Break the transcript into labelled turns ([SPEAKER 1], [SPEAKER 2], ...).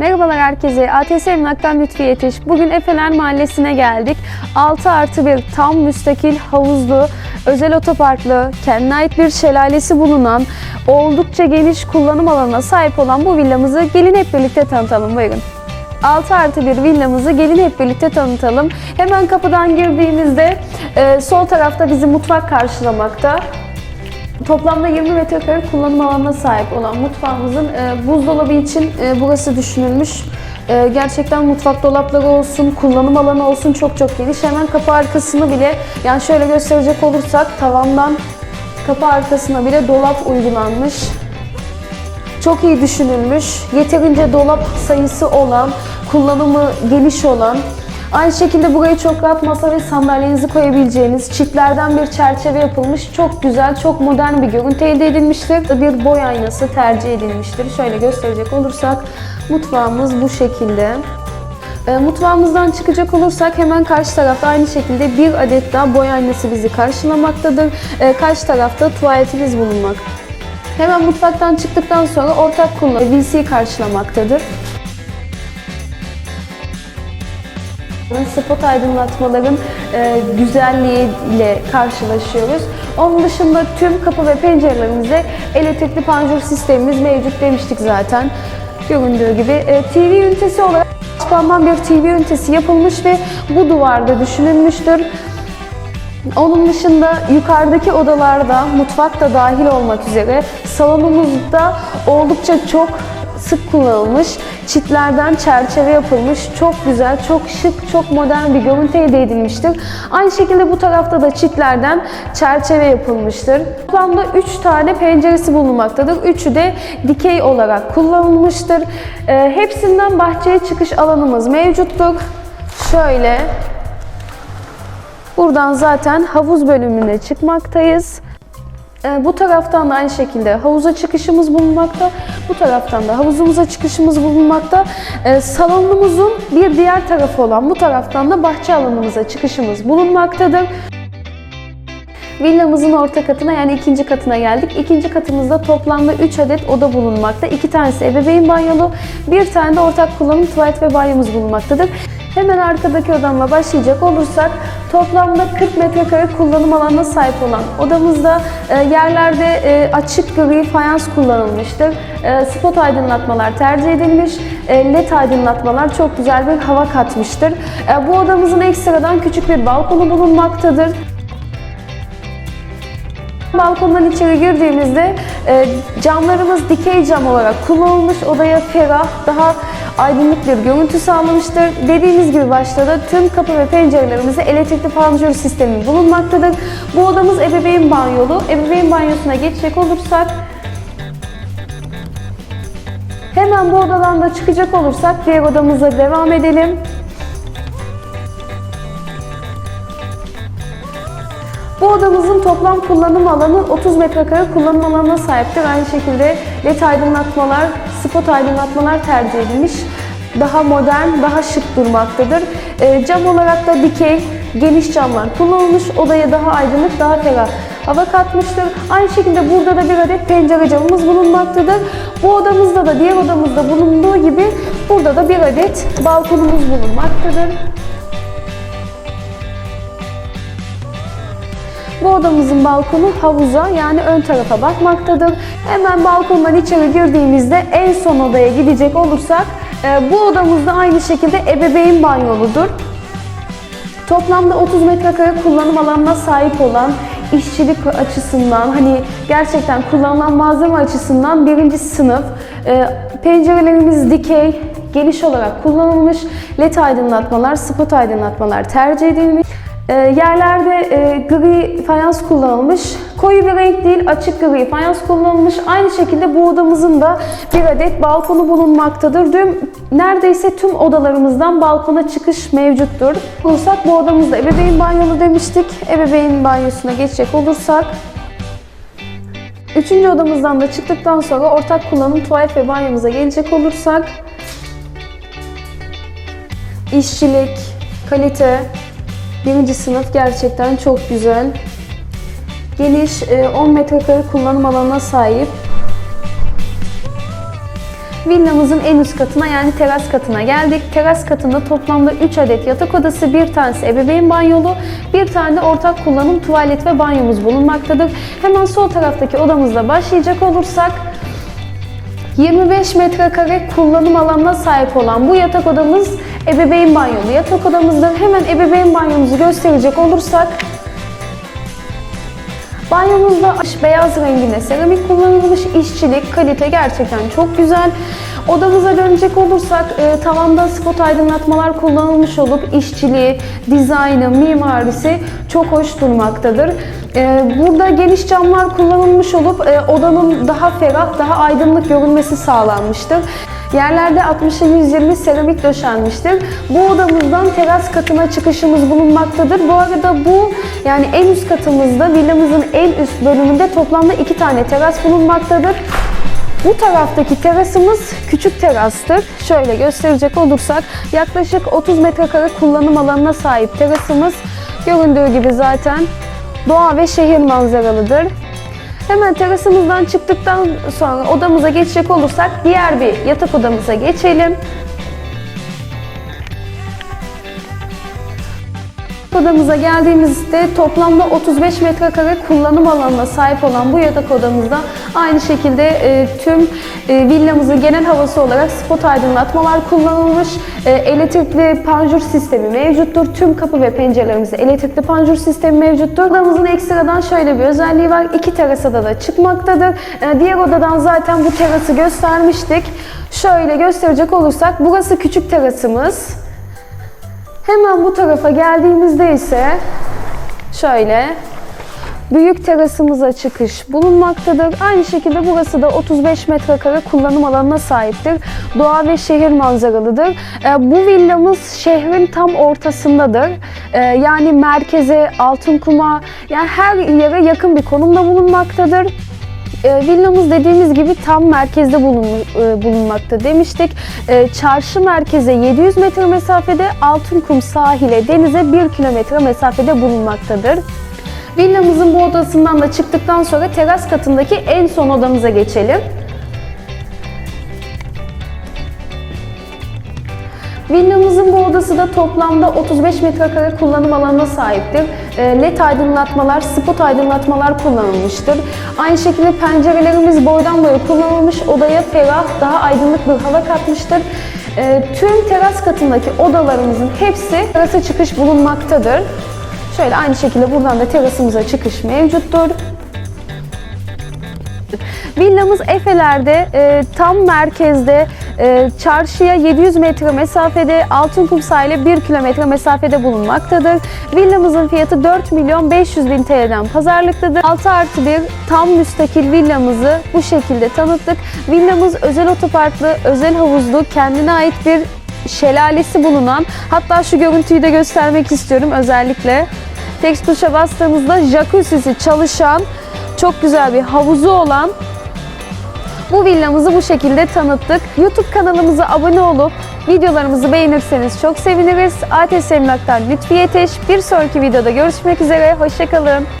[SPEAKER 1] Merhabalar herkese. ATS Emlak'tan Lütfi Yetiş. Bugün Efeler Mahallesi'ne geldik. 6 artı bir tam müstakil havuzlu, özel otoparklı, kendine ait bir şelalesi bulunan, oldukça geniş kullanım alanına sahip olan bu villamızı gelin hep birlikte tanıtalım. Buyurun. 6 artı bir villamızı gelin hep birlikte tanıtalım. Hemen kapıdan girdiğimizde e, sol tarafta bizi mutfak karşılamakta. Toplamda 20 metrekare kullanım alanına sahip olan mutfağımızın e, buzdolabı için e, burası düşünülmüş. E, gerçekten mutfak dolapları olsun, kullanım alanı olsun çok çok geniş. Hemen kapı arkasını bile, yani şöyle gösterecek olursak tavandan kapı arkasına bile dolap uygulanmış. Çok iyi düşünülmüş, yeterince dolap sayısı olan, kullanımı geniş olan, aynı şekilde buraya çok rahat masa ve sandalyenizi koyabileceğiniz çiftlerden bir çerçeve yapılmış, çok güzel, çok modern bir görüntü elde edilmiştir. Bir boy aynası tercih edilmiştir. Şöyle gösterecek olursak mutfağımız bu şekilde. E, Mutfağımızdan çıkacak olursak hemen karşı tarafta aynı şekilde bir adet daha boy aynası bizi karşılamaktadır. E, Karşı tarafta tuvaletimiz bulunmaktadır. Hemen mutfaktan çıktıktan sonra ortak kullanım WC karşılamaktadır. Spot aydınlatmaların e, güzelliğiyle karşılaşıyoruz. Onun dışında tüm kapı ve pencerelerimizde elektrikli panjur sistemimiz mevcut demiştik zaten. Göründüğü gibi e, TV ünitesi olarak Spanman bir TV ünitesi yapılmış ve bu duvarda düşünülmüştür. Onun dışında yukarıdaki odalarda mutfak da dahil olmak üzere salonumuzda oldukça çok sık kullanılmış çitlerden çerçeve yapılmış çok güzel, çok şık, çok modern bir görüntü elde edilmiştir. Aynı şekilde bu tarafta da çitlerden çerçeve yapılmıştır. Toplamda 3 tane penceresi bulunmaktadır. Üçü de dikey olarak kullanılmıştır. Ee, hepsinden bahçeye çıkış alanımız mevcuttur. Şöyle Buradan zaten havuz bölümüne çıkmaktayız. Ee, Bu taraftan da aynı şekilde havuza çıkışımız bulunmakta. Bu taraftan da havuzumuza çıkışımız bulunmakta. Ee, Salonumuzun bir diğer tarafı olan bu taraftan da bahçe alanımıza çıkışımız bulunmaktadır. Villamızın orta katına yani ikinci katına geldik. İkinci katımızda toplamda 3 adet oda bulunmakta. İki tanesi ebeveyn banyolu, bir tane de ortak kullanım tuvalet ve banyomuz bulunmaktadır. Hemen arkadaki odamla başlayacak olursak toplamda 40 metrekare kullanım alanına sahip olan odamızda e, yerlerde e, açık gri fayans kullanılmıştır. E, spot aydınlatmalar tercih edilmiş. E, led aydınlatmalar çok güzel bir hava katmıştır. E, bu odamızın ekstradan küçük bir balkonu bulunmaktadır. Balkondan içeri girdiğimizde e, camlarımız dikey cam olarak kullanılmış. Odaya ferah, daha aydınlık bir görüntü sağlamıştır. Dediğimiz gibi başta da tüm kapı ve pencerelerimizde elektrikli panjur sistemi bulunmaktadır. Bu odamız ebeveyn banyolu. Ebeveyn banyosuna geçecek olursak hemen bu odadan da çıkacak olursak diğer odamıza devam edelim. Odamızın toplam kullanım alanı 30 metrekare kullanım alanına sahiptir. Aynı şekilde led aydınlatmalar, spot aydınlatmalar tercih edilmiş. Daha modern, daha şık durmaktadır. E, cam olarak da dikey, geniş camlar kullanılmış. Odaya daha aydınlık, daha ferah hava katmıştır. Aynı şekilde burada da bir adet pencere camımız bulunmaktadır. Bu odamızda da diğer odamızda bulunduğu gibi burada da bir adet balkonumuz bulunmaktadır. Bu odamızın balkonu havuza yani ön tarafa bakmaktadır. Hemen balkondan içeri girdiğimizde en son odaya gidecek olursak e, bu odamızda aynı şekilde ebeveyn banyoludur. Toplamda 30 metrekare kullanım alanına sahip olan işçilik açısından hani gerçekten kullanılan malzeme açısından birinci sınıf. E, pencerelerimiz dikey, geniş olarak kullanılmış. LED aydınlatmalar, spot aydınlatmalar tercih edilmiş. E, yerlerde e, gri fayans kullanılmış. Koyu bir renk değil, açık gri fayans kullanılmış. Aynı şekilde bu odamızın da bir adet balkonu bulunmaktadır. Tüm, neredeyse tüm odalarımızdan balkona çıkış mevcuttur. Olursak bu odamızda ebeveyn banyolu demiştik. Ebeveyn banyosuna geçecek olursak Üçüncü odamızdan da çıktıktan sonra ortak kullanım tuvalet ve banyomuza gelecek olursak işçilik, kalite, birinci sınıf gerçekten çok güzel. Geniş e, 10 metrekare kullanım alanına sahip. villamızın en üst katına yani teras katına geldik. Teras katında toplamda 3 adet yatak odası, bir tanesi ebeveyn banyolu, bir tane de ortak kullanım tuvalet ve banyomuz bulunmaktadır. Hemen sol taraftaki odamızda başlayacak olursak 25 metrekare kullanım alanına sahip olan bu yatak odamız ebeveyn banyolu yatak odamızdır. Hemen ebeveyn banyomuzu gösterecek olursak Banyomuzda beyaz renginde seramik kullanılmış işçilik, kalite gerçekten çok güzel. Odamıza dönecek olursak e, tavanda spot aydınlatmalar kullanılmış olup işçiliği, dizaynı, mimarisi çok hoş durmaktadır. E, burada geniş camlar kullanılmış olup e, odanın daha ferah, daha aydınlık görünmesi sağlanmıştır. Yerlerde 60'a 120 seramik döşenmiştir. Bu odamızdan teras katına çıkışımız bulunmaktadır. Bu arada bu yani en üst katımızda villamızın en üst bölümünde toplamda iki tane teras bulunmaktadır. Bu taraftaki terasımız küçük terastır. Şöyle gösterecek olursak yaklaşık 30 metrekare kullanım alanına sahip terasımız. Göründüğü gibi zaten doğa ve şehir manzaralıdır. Hemen terasımızdan çıktıktan sonra odamıza geçecek olursak diğer bir yatak odamıza geçelim. Odamıza geldiğimizde toplamda 35 metrekare kullanım alanına sahip olan bu yatak odamızda aynı şekilde e, tüm e, villamızın genel havası olarak spot aydınlatmalar kullanılmış. E, elektrikli panjur sistemi mevcuttur. Tüm kapı ve pencerelerimizde elektrikli panjur sistemi mevcuttur. Odamızın ekstradan şöyle bir özelliği var. İki terasa da çıkmaktadır. E, diğer odadan zaten bu terası göstermiştik. Şöyle gösterecek olursak burası küçük terasımız. Hemen bu tarafa geldiğimizde ise şöyle büyük terasımıza çıkış bulunmaktadır. Aynı şekilde burası da 35 metrekare kullanım alanına sahiptir. Doğa ve şehir manzaralıdır. E, bu villamız şehrin tam ortasındadır. E, yani merkeze, Altınkum'a yani her yere yakın bir konumda bulunmaktadır. E, villamız dediğimiz gibi tam merkezde bulun, e, bulunmakta demiştik. E, çarşı merkeze 700 metre mesafede, Altınkum sahile, denize 1 kilometre mesafede bulunmaktadır. Villamızın bu odasından da çıktıktan sonra teras katındaki en son odamıza geçelim. Villamızın bu odası da toplamda 35 metrekare kullanım alanına sahiptir. E, LED aydınlatmalar, spot aydınlatmalar kullanılmıştır. Aynı şekilde pencerelerimiz boydan boya kullanılmış, odaya ferah, daha aydınlık bir hava katmıştır. E, Tüm teras katındaki odalarımızın hepsi terasa çıkış bulunmaktadır. Şöyle aynı şekilde buradan da terasımıza çıkış mevcuttur. Villamız Efeler'de e, tam merkezde e, çarşıya 700 metre mesafede Altınkum sahile 1 kilometre mesafede bulunmaktadır. Villamızın fiyatı 4 milyon 500 bin TL'den pazarlıktadır. 6 artı 1 tam müstakil villamızı bu şekilde tanıttık. Villamız özel otoparklı, özel havuzlu, kendine ait bir şelalesi bulunan hatta şu görüntüyü de göstermek istiyorum özellikle. Text tuşa bastığımızda jacuzzi'si çalışan çok güzel bir havuzu olan bu villamızı bu şekilde tanıttık. YouTube kanalımıza abone olup videolarımızı beğenirseniz çok seviniriz. ATS Emlak'tan Lütfi Yeteş. Bir sonraki videoda görüşmek üzere. Hoşçakalın.